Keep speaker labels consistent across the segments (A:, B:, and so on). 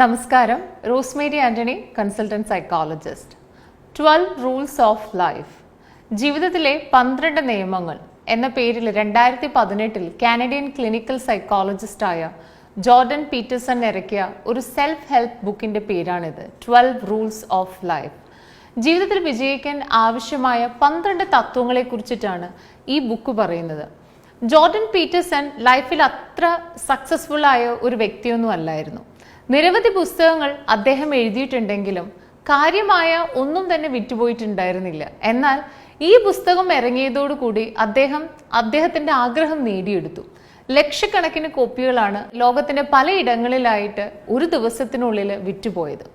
A: നമസ്കാരം. Rosemary Antony consultant psychologist. Twelve rules of life. ജീവിതത്തിലെ പന്ത്രണ്ട് നിയമങ്ങൾ എന്ന പേരിൽ രണ്ടായിരത്തി പതിനെട്ടിൽ കാനഡിയൻ ക്ലിനിക്കൽ സൈക്കോളജിസ്റ്റായ ജോർഡൻ പീറ്റേഴ്സൺ ഇറക്കിയ ഒരു സെൽഫ് ഹെൽപ്പ് ബുക്കിന്റെ പേരാണിത് ട്വൽവ് റൂൾസ് ഓഫ് ലൈഫ്. ജീവിതത്തിൽ വിജയിക്കാൻ ആവശ്യമായ പന്ത്രണ്ട് തത്വങ്ങളെ കുറിച്ചിട്ടാണ് ഈ ബുക്ക് പറയുന്നത്. ജോർഡൻ പീറ്റേഴ്സൺ ലൈഫിൽ അത്ര സക്സസ്ഫുൾ ആയ ഒരു വ്യക്തിയൊന്നും അല്ലായിരുന്നു. നിരവധി പുസ്തകങ്ങൾ അദ്ദേഹം എഴുതിയിട്ടുണ്ടെങ്കിലും കാര്യമായ ഒന്നും തന്നെ വിറ്റുപോയിട്ടുണ്ടായിരുന്നില്ല. എന്നാൽ ഈ പുസ്തകം ഇറങ്ങിയതോടുകൂടി അദ്ദേഹം അദ്ദേഹത്തിന്റെ ആഗ്രഹം നേടിയെടുത്തു. ലക്ഷക്കണക്കിന് കോപ്പികളാണ് ലോകത്തിന്റെ പലയിടങ്ങളിലായിട്ട് ഒരു ദിവസത്തിനുള്ളിൽ വിറ്റുപോയത്.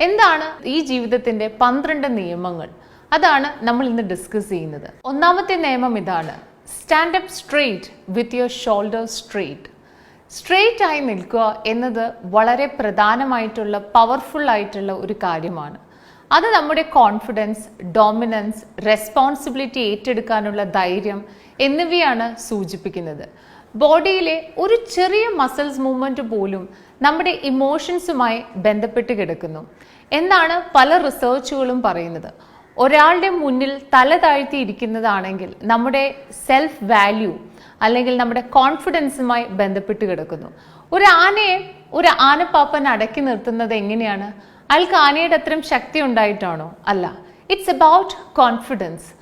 A: എന്താണ് ഈ ജീവിതത്തിന്റെ പന്ത്രണ്ട് നിയമങ്ങൾ? അതാണ് നമ്മൾ ഇന്ന് ഡിസ്കസ് ചെയ്യുന്നത്. ഒന്നാമത്തെ നിയമം ഇതാണ് stand up straight with your shoulder straight straight ആയി നിൽക്കുക എന്നത് വളരെ പ്രധാനമായിട്ടുള്ള പവർഫുൾ ആയിട്ടുള്ള ഒരു കാര്യമാണ്. അത് നമ്മുടെ കോൺഫിഡൻസ് ഡോമിനൻസ് റെസ്പോൺസിബിലിറ്റി ഏറ്റെടുക്കാനുള്ള ധൈര്യം എന്നിവയാണ് സൂചിപ്പിക്കുന്നത്. ബോഡിയിലെ ഒരു ചെറിയ മസിൽസ് മൂവ്മെന്റ് പോലും നമ്മുടെ ഇമോഷൻസുമായി ബന്ധപ്പെട്ട് കിടക്കുന്നു. എന്നാണ് പല റിസർച്ചുകളും പറയുന്നത്. ഒരാളുടെ മുന്നിൽ തല താഴ്ത്തി ഇരിക്കുന്നതാണെങ്കിൽ നമ്മുടെ സെൽഫ് വാല്യൂ അല്ലെങ്കിൽ നമ്മുടെ കോൺഫിഡൻസുമായി ബന്ധപ്പെട്ട് കിടക്കുന്നു. ഒരു ആനയെ ഒരു ആനപ്പാപ്പൻ അടക്കി നിർത്തുന്നത് എങ്ങനെയാണ്? അയാൾക്ക് ആനയുടെ അത്രയും ശക്തി ഉണ്ടായിട്ടാണോ? അല്ല. It's about confidence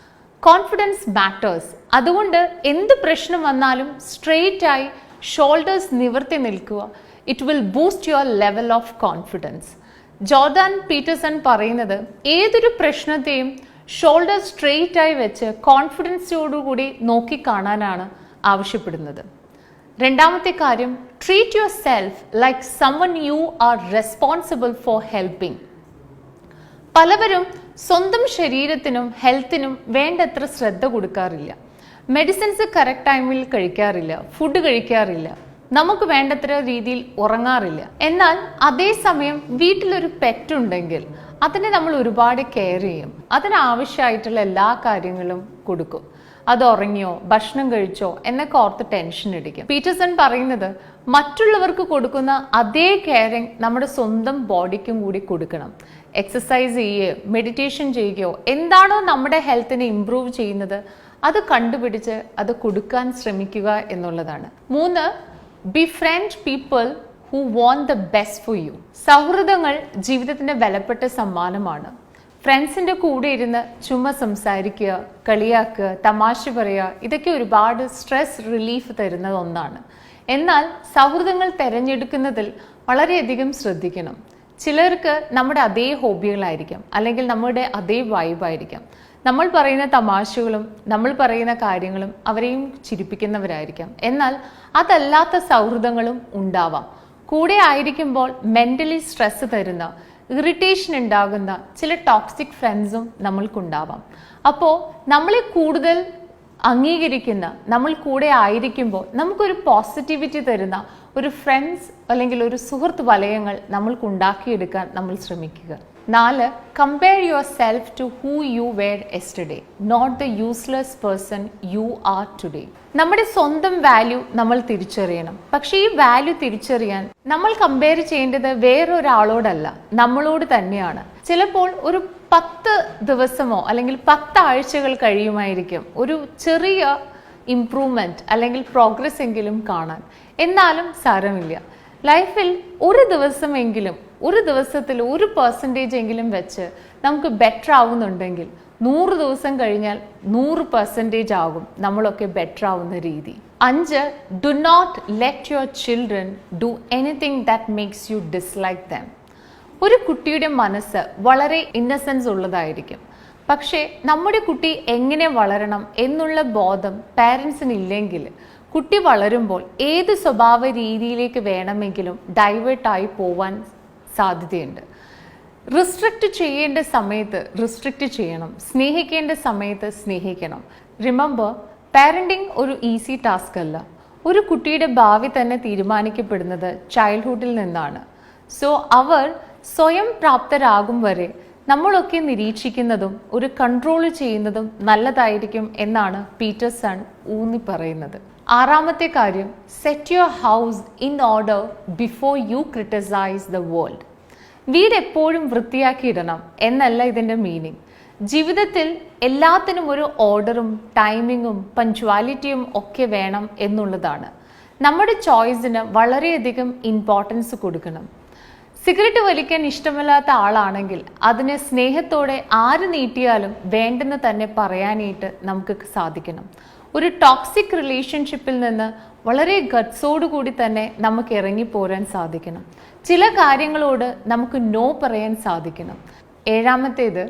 A: confidence matters അതുകൊണ്ട് എന്ത് പ്രശ്നം വന്നാലും സ്ട്രെയിറ്റായി ഷോൾഡേഴ്സ് നിവർത്തി നിൽക്കുക. It will boost your level of confidence Jordan Peterson പറയുന്നത് ഏതൊരു പ്രശ്നത്തെയും ഷോൾഡേഴ്സ് സ്ട്രെയിറ്റ് ആയി വെച്ച് കോൺഫിഡൻസോടുകൂടി നോക്കി കാണാനാണ് ആവശ്യപ്പെടുന്നത്. രണ്ടാമത്തെ കാര്യം treat yourself like someone you are responsible for helping പലവരും സ്വന്തം ശരീരത്തിനും ഹെൽത്തിനും വേണ്ടത്ര ശ്രദ്ധ കൊടുക്കാറില്ല. മെഡിസിൻസ് കറക്റ്റ് ടൈമിൽ കഴിക്കാറില്ല ഫുഡ് കഴിക്കാറില്ല നമുക്ക് വേണ്ടത്ര രീതിയിൽ ഉറങ്ങാറില്ല. എന്നാൽ അതേസമയം വീട്ടിലൊരു പെറ്റ് ഉണ്ടെങ്കിൽ അതിനെ നമ്മൾ ഒരുപാട് കെയർ ചെയ്യും. അതിനാവശ്യമായിട്ടുള്ള എല്ലാ കാര്യങ്ങളും കൊടുക്കും. അത് ഉറങ്ങിയോ ഭക്ഷണം കഴിച്ചോ എന്നൊക്കെ ഓർത്ത് ടെൻഷൻ അടിക്കും പീറ്റേഴ്സൺ പറയുന്നത് മറ്റുള്ളവർക്ക് കൊടുക്കുന്ന അതേ കെയറിങ് നമ്മുടെ സ്വന്തം ബോഡിക്കും കൂടി കൊടുക്കണം. എക്സസൈസ് ചെയ്യുകയോ മെഡിറ്റേഷൻ ചെയ്യുകയോ എന്താണോ നമ്മുടെ ഹെൽത്തിനെ ഇമ്പ്രൂവ് ചെയ്യുന്നത് അത് കണ്ടുപിടിച്ച് അത് കൊടുക്കാൻ ശ്രമിക്കുക എന്നുള്ളതാണ്. മൂന്ന് befriend people who want the best for you സൗഹൃദങ്ങൾ ജീവിതത്തിന്റെ വിലപ്പെട്ട സമ്മാനമാണ്. ഫ്രണ്ട്സിന്റെ കൂടെ ഇരുന്ന് ചുമ്മാ സംസാരിക്കുക കളിയാക്കുക തമാശ പറയുക ഇതൊക്കെ ഒരുപാട് സ്ട്രെസ് റിലീഫ് തരുന്ന ഒന്നാണ്. എന്നാൽ സൗഹൃദങ്ങൾ തിരഞ്ഞെടുക്കുന്നതിൽ വളരെയധികം ശ്രദ്ധിക്കണം. ചിലർക്ക് നമ്മുടെ അതേ ഹോബികളായിരിക്കാം അല്ലെങ്കിൽ നമ്മുടെ അതേ വൈബായിരിക്കാം. നമ്മൾ പറയുന്ന തമാശകളും നമ്മൾ പറയുന്ന കാര്യങ്ങളും അവരെയും ചിരിപ്പിക്കുന്നവരായിരിക്കാം. എന്നാൽ അതല്ലാത്ത സൗഹൃദങ്ങളും ഉണ്ടാവാം. കൂടെ ആയിരിക്കുമ്പോൾ മെന്റലി സ്ട്രെസ് തരുന്ന ഇറിറ്റേഷൻ ഉണ്ടാകുന്ന ചില ടോക്സിക് ഫ്രണ്ട്സും നമ്മൾക്കുണ്ടാവാം. അപ്പോൾ നമ്മളെ കൂടുതൽ അംഗീകരിക്കുന്ന നമ്മൾ കൂടെ ആയിരിക്കുമ്പോൾ നമുക്കൊരു പോസിറ്റിവിറ്റി തരുന്ന ഒരു ഫ്രണ്ട്സ് അല്ലെങ്കിൽ ഒരു സുഹൃത്ത് വലയങ്ങൾ നമ്മൾക്ക് ഉണ്ടാക്കിയെടുക്കാൻ നമ്മൾ ശ്രമിക്കുക. നാല് compare yourself to who you were yesterday not the useless person you are today നമ്മുടെ സ്വന്തം വാല്യൂ നമ്മൾ തിരിച്ചറിയണം. പക്ഷേ ഈ വാല്യൂ തിരിച്ചറിയാൻ നമ്മൾ കമ്പയർ ചെയ്യേണ്ടത് വേറൊരാളോടല്ല നമ്മളോട് തന്നെയാണ്. ചിലപ്പോൾ ഒരു പത്ത് ദിവസമോ അല്ലെങ്കിൽ പത്ത് ആഴ്ചകൾ കഴിയുമായിരിക്കും ഒരു ചെറിയ ഇംപ്രൂവ്മെന്റ് അല്ലെങ്കിൽ പ്രോഗ്രസ് എങ്കിലും കാണാൻ. എന്നാലും സാരമില്ല. ലൈഫിൽ ഒരു ദിവസമെങ്കിലും ഒരു ദിവസത്തിൽ ഒരു പെർസെന്റേജ് എങ്കിലും വെച്ച് നമുക്ക് ബെറ്റർ ആവുന്നുണ്ടെങ്കിൽ നൂറ് ദിവസം കഴിഞ്ഞാൽ നൂറ് പെർസെന്റേജ് ആകും നമ്മളൊക്കെ ബെറ്റർ ആവുന്ന രീതി. അഞ്ച് do not let your children do anything that makes you dislike them ഒരു കുട്ടിയുടെ മനസ്സ് വളരെ ഇന്നസെൻസ് ഉള്ളതായിരിക്കും. പക്ഷേ നമ്മുടെ കുട്ടി എങ്ങനെ വളരണം എന്നുള്ള ബോധം പാരൻസിന് ഇല്ലെങ്കിൽ കുട്ടി വളരുമ്പോൾ ഏത് സ്വഭാവ രീതിയിലേക്ക് വേണമെങ്കിലും ഡൈവേർട്ടായി പോവാൻ സാധ്യതയുണ്ട്. റിസ്ട്രിക്റ്റ് ചെയ്യേണ്ട സമയത്ത് റിസ്ട്രിക്റ്റ് ചെയ്യണം. സ്നേഹിക്കേണ്ട സമയത്ത് സ്നേഹിക്കണം. റിമെമ്പർ പാരന്റിങ് ഒരു ഈസി ടാസ്ക് അല്ല. ഒരു കുട്ടിയുടെ ഭാവി തന്നെ തീരുമാനിക്കപ്പെടുന്നത് ചൈൽഡ്ഹുഡിൽ നിന്നാണ്. സോ അവർ സ്വയം പ്രാപ്തരാകും വരെ നമ്മളൊക്കെ നിരീക്ഷിക്കുന്നതും ഒരു കൺട്രോൾ ചെയ്യുന്നതും നല്ലതായിരിക്കും എന്നാണ് പീറ്റേഴ്സൺ ഊന്നി പറയുന്നത്. ആറാമത്തെ കാര്യം set your house in order before you criticise the world വീട് എപ്പോഴും വൃത്തിയാക്കിയിടണം എന്നല്ല ഇതിന്റെ മീനിങ് ജീവിതത്തിൽ എല്ലാത്തിനും ഒരു ഓർഡറും ടൈമിങ്ങും പഞ്ച്വാലിറ്റിയും ഒക്കെ വേണം എന്നുള്ളതാണ്. നമ്മുടെ ചോയ്സിന് വളരെയധികം ഇമ്പോർട്ടൻസ് കൊടുക്കണം. സിഗരറ്റ് വലിക്കാൻ ഇഷ്ടമല്ലാത്ത ആളാണെങ്കിൽ അതിനെ സ്നേഹത്തോടെ ആര് നീട്ടിയാലും വേണ്ടെന്ന് തന്നെ പറയാനായിട്ട് നമുക്ക് സാധിക്കണം. ഒരു ടോക്സിക് റിലേഷൻഷിപ്പിൽ നിന്ന് വളരെ ഗട്ട്സോടു കൂടി തന്നെ നമുക്ക് ഇറങ്ങിപ്പോരാൻ സാധിക്കണം. ചില കാര്യങ്ങളോട് നമുക്ക് നോ പറയാൻ സാധിക്കണം. ഏഴാമത്തേത്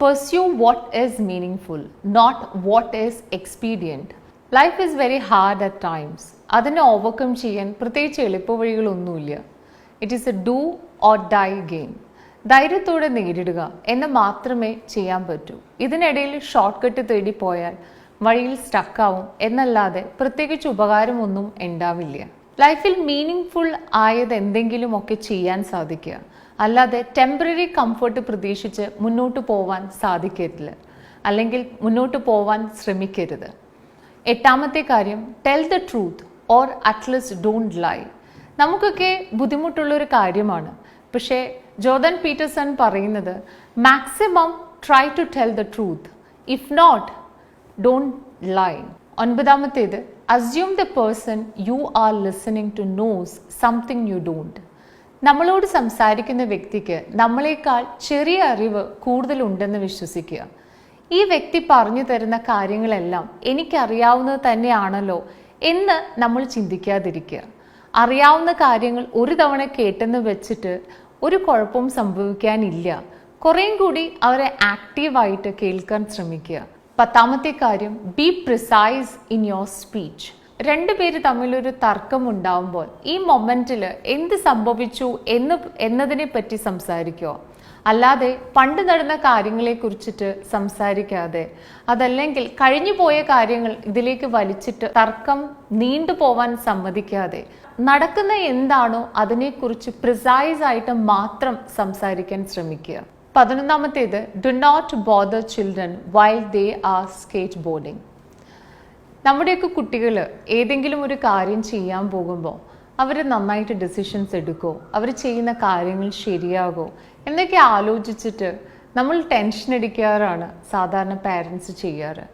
A: pursue what is meaningful not what is expedient life is very hard at times അതിനെ ഓവർകം ചെയ്യാൻ പ്രത്യേകിച്ച് എളുപ്പവഴികളൊന്നുമില്ല. It is a do or die game ധൈര്യത്തോടെ നേരിടുക എന്ന് മാത്രമേ ചെയ്യാൻ പറ്റൂ. ഇതിനിടയിൽ ഷോർട്ട് കട്ട് തേടി പോയാൽ വഴിയിൽ സ്റ്റക്കാവും എന്നല്ലാതെ പ്രത്യേകിച്ച് ഉപകാരമൊന്നും ഉണ്ടാവില്ല. ലൈഫിൽ മീനിങ് ഫുൾ ആയത് എന്തെങ്കിലുമൊക്കെ ചെയ്യാൻ സാധിക്കുക. അല്ലാതെ ടെമ്പററി കംഫർട്ട് പ്രതീക്ഷിച്ച് മുന്നോട്ട് പോവാൻ സാധിക്കരുത്. അല്ലെങ്കിൽ മുന്നോട്ട് പോവാൻ ശ്രമിക്കരുത്. എട്ടാമത്തെ കാര്യം tell the truth or at least don't lie നമുക്കൊക്കെ ബുദ്ധിമുട്ടുള്ള ഒരു കാര്യമാണ്. പക്ഷേ ജോർദൻ പീറ്റേഴ്സൺ പറയുന്നത് maximum try to tell the truth if not don't lie ഒൻപതാമത്തേത് assume the person you are listening to knows something you don't നമ്മളോട് സംസാരിക്കുന്ന വ്യക്തിക്ക് നമ്മളെക്കാൾ ചെറിയ അറിവ് കൂടുതലുണ്ടെന്ന് വിശ്വസിക്കുക. ഈ വ്യക്തി പറഞ്ഞു തരുന്ന കാര്യങ്ങളെല്ലാം എനിക്കറിയാവുന്നത് തന്നെയാണല്ലോ എന്ന് നമ്മൾ ചിന്തിക്കാതിരിക്കുക. അറിയാവുന്ന കാര്യങ്ങൾ ഒരു തവണ കേട്ടെന്ന് വെച്ചിട്ട് ഒരു കുഴപ്പവും സംഭവിക്കാനില്ല. കുറേയും കൂടി അവരെ ആക്റ്റീവായിട്ട് കേൾക്കാൻ ശ്രമിക്കുക. പത്താമത്തെ കാര്യം be precise in your speech രണ്ടുപേര് തമ്മിലൊരു തർക്കം ഉണ്ടാവുമ്പോൾ ഈ മൊമെന്റിൽ എന്ത് സംഭവിച്ചു എന്ന് എന്നതിനെ പറ്റി സംസാരിക്കുക. അല്ലാതെ പണ്ട് നടന്ന കാര്യങ്ങളെ കുറിച്ചിട്ട് സംസാരിക്കാതെ അതല്ലെങ്കിൽ കഴിഞ്ഞു പോയ കാര്യങ്ങൾ ഇതിലേക്ക് വലിച്ചിട്ട് തർക്കം നീണ്ടു പോവാൻ സമ്മതിക്കാതെ നടക്കുന്ന എന്താണോ അതിനെക്കുറിച്ച് പ്രിസൈസ് ആയിട്ട് മാത്രം സംസാരിക്കാൻ ശ്രമിക്കുക. പതിനൊന്നാമത്തേത് do not bother children while they are skateboarding നമ്മുടെയൊക്കെ കുട്ടികൾ ഏതെങ്കിലും ഒരു കാര്യം ചെയ്യാൻ പോകുമ്പോൾ അവർ നന്നായിട്ട് ഡിസിഷൻസ് എടുക്കുമോ അവർ ചെയ്യുന്ന കാര്യങ്ങൾ ശരിയാകോ? എന്നൊക്കെ ആലോചിച്ചിട്ട് നമ്മൾ ടെൻഷൻ അടിക്കാറാണ് സാധാരണ പാരൻസ് ചെയ്യാറ്.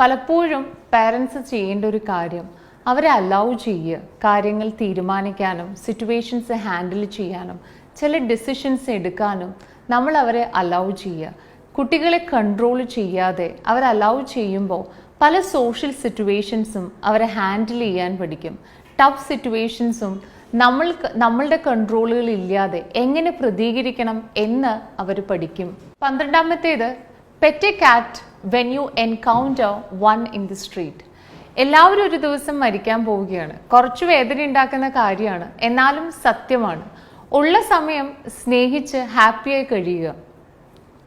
A: പലപ്പോഴും പാരൻസ് ചെയ്യേണ്ട ഒരു കാര്യം അവരെ അലൗ ചെയ്യുക കാര്യങ്ങൾ തീരുമാനിക്കാനും സിറ്റുവേഷൻസ് ഹാൻഡിൽ ചെയ്യാനും ചില ഡിസിഷൻസ് എടുക്കാനും നമ്മൾ അവരെ അലൗ ചെയ്യുക കുട്ടികളെ കൺട്രോൾ ചെയ്യാതെ അവർ അലൗ ചെയ്യുമ്പോൾ പല സോഷ്യൽ സിറ്റുവേഷൻസും അവരെ ഹാൻഡിൽ ചെയ്യാൻ പഠിക്കും. ടഫ് സിറ്റുവേഷൻസും നമ്മൾ നമ്മളുടെ കൺട്രോളുകൾ ഇല്ലാതെ എങ്ങനെ പ്രതികരിക്കണം എന്ന് അവർ പഠിക്കും. പന്ത്രണ്ടാമത്തേത് pet a cat when you encounter one in the street എല്ലാവരും ഒരു ദിവസം മരിക്കാൻ പോവുകയാണ്. കുറച്ച് വേദന ഉണ്ടാക്കുന്ന കാര്യമാണ്. എന്നാലും സത്യമാണ്. ഉള്ള സമയം സ്നേഹിച്ച് ഹാപ്പിയായി കഴിയുക.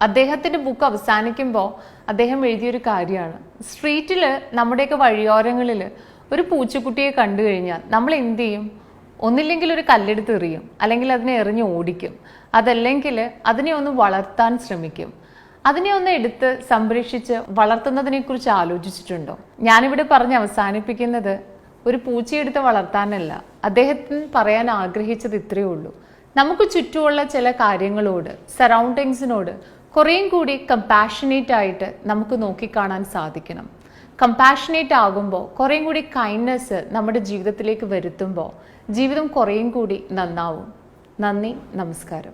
A: അദ്ദേഹത്തിന്റെ ബുക്ക് അവസാനിക്കുമ്പോൾ അദ്ദേഹം എഴുതിയൊരു കാര്യമാണ്. സ്ട്രീറ്റിൽ നമ്മുടെയൊക്കെ വഴിയോരങ്ങളിൽ ഒരു പൂച്ചക്കുട്ടിയെ കണ്ടു കഴിഞ്ഞാൽ നമ്മൾ എന്ത് ചെയ്യും? ഒന്നില്ലെങ്കിൽ ഒരു കല്ലെടുത്ത് എറിയും അല്ലെങ്കിൽ അതിനെ എറിഞ്ഞ് ഓടിക്കും. അതല്ലെങ്കിൽ അതിനെ ഒന്ന് വളർത്താൻ ശ്രമിക്കും. അതിനെ ഒന്ന് എടുത്ത് സംരക്ഷിച്ച് വളർത്തുന്നതിനെക്കുറിച്ച് ആലോചിച്ചിട്ടുണ്ടോ? ഞാനിവിടെ പറഞ്ഞ് അവസാനിപ്പിക്കുന്നത് ഒരു പൂച്ചയെടുത്ത് വളർത്താനല്ല. അദ്ദേഹത്തിന് പറയാൻ ആഗ്രഹിച്ചത് ഇത്രയേ ഉള്ളൂ. നമുക്ക് ചുറ്റുമുള്ള ചില കാര്യങ്ങളോട് സറൗണ്ടിങ്സിനോട് കുറേയും കൂടി കമ്പാഷനേറ്റ് ആയിട്ട് നമുക്ക് നോക്കിക്കാണാൻ സാധിക്കണം. കമ്പാഷനേറ്റ് ആകുമ്പോൾ കുറേയും കൂടി കൈൻഡ്നെസ് നമ്മുടെ ജീവിതത്തിലേക്ക് വരുത്തുമ്പോൾ ജീവിതം കുറേയും കൂടി നന്നാവും. നന്ദി നമസ്കാരം.